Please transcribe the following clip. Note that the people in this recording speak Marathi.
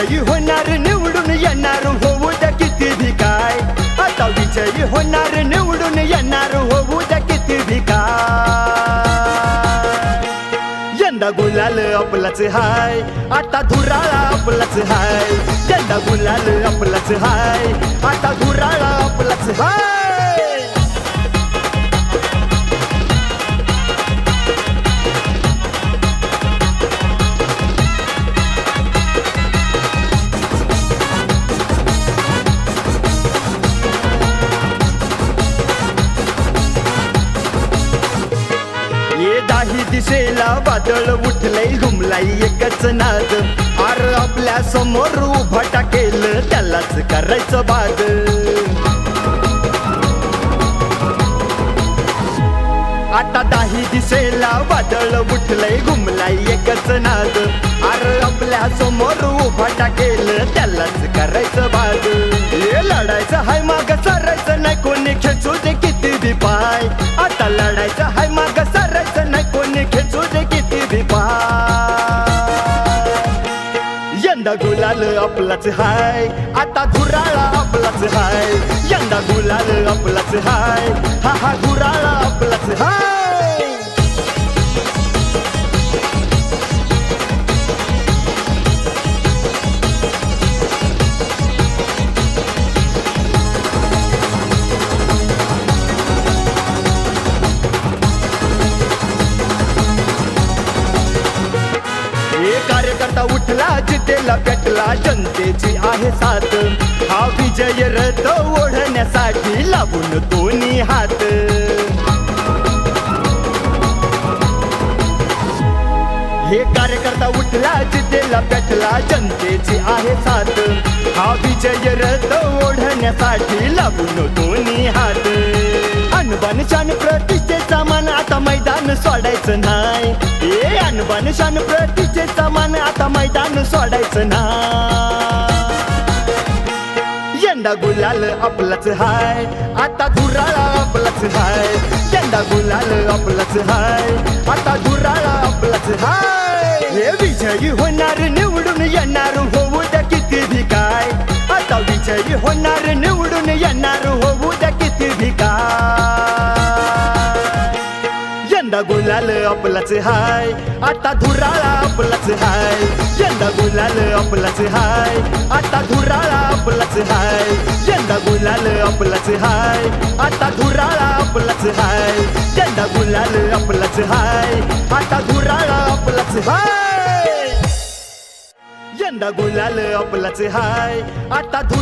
विजयी होणार निवडून येणार होऊ द्या किती भी काय? आता विजयी होणार निवडून येणार होऊ द्या किती भी काय? यंदा गुलाल आपलाच हाय आता धुराळा आपलाच हाय. यंदा गुलाल आपलाच हाय आता धुराळा नाही दिशेला वादळ उठलंय घुमलाई एकच नाद. आर आपल्यासमोर उभा टाकेल त्यालाच करायचं बाद. आता दाही दिशेला वादळ उठलंय घुमलाई एकच नाद. आर आपल्यासमोर उभा टाकेल त्यालाच करायचं बाद. हे लढायचं हाय माग सारायचं नाही कोणी खेचू दे किती बी पाय. आता लढायचं हाय माग यंदा गुलाल आपलाच हाय. आता गुराळा आपलाच हाय. यंदा गुलाल आपलाच हाय. हा हा गुरा कार्यकर्ता उठला जितेला पेटला जनतेची आहे साथ. हा विजय रथ ओढण्यासाठी लागून दोन्ही हात. हे कार्यकर्ता उठला जितेला पेटला जनतेची आहे साथ. हा विजय रथ ओढण्यासाठी लागून दोन्ही हात. अनबान शान प्रतिष्ठेचा मान आता मैदान सोडायचं नाही. ए शान प्रतिष्ठेचा मान आता मैदान सोडायचं ना. यंदा गुलाल आपलाच हाय आता धुराळा आपलाच हाय. यंदा गुलाल आपलाच हाय आता धुराळा आपलाच हाय. हे विजयी होणार निवडून येणार होऊ द्या किती भी काय. आता विजयी होणार यंदा गुलाल आपलाच हाय. आता धुराळा आपलाच हाय. यंदा गुलाल आपलाच हाय. आता धुराळा आपलाच हाय. यंदा गुलाल आपलाच हाय. आता धुराळा आपलाच हाय. यंदा गुलाल आपलाच हाय. आता धुराळा आपलाच हाय. यंदा गुलाल आपलाच हाय. आता धुरा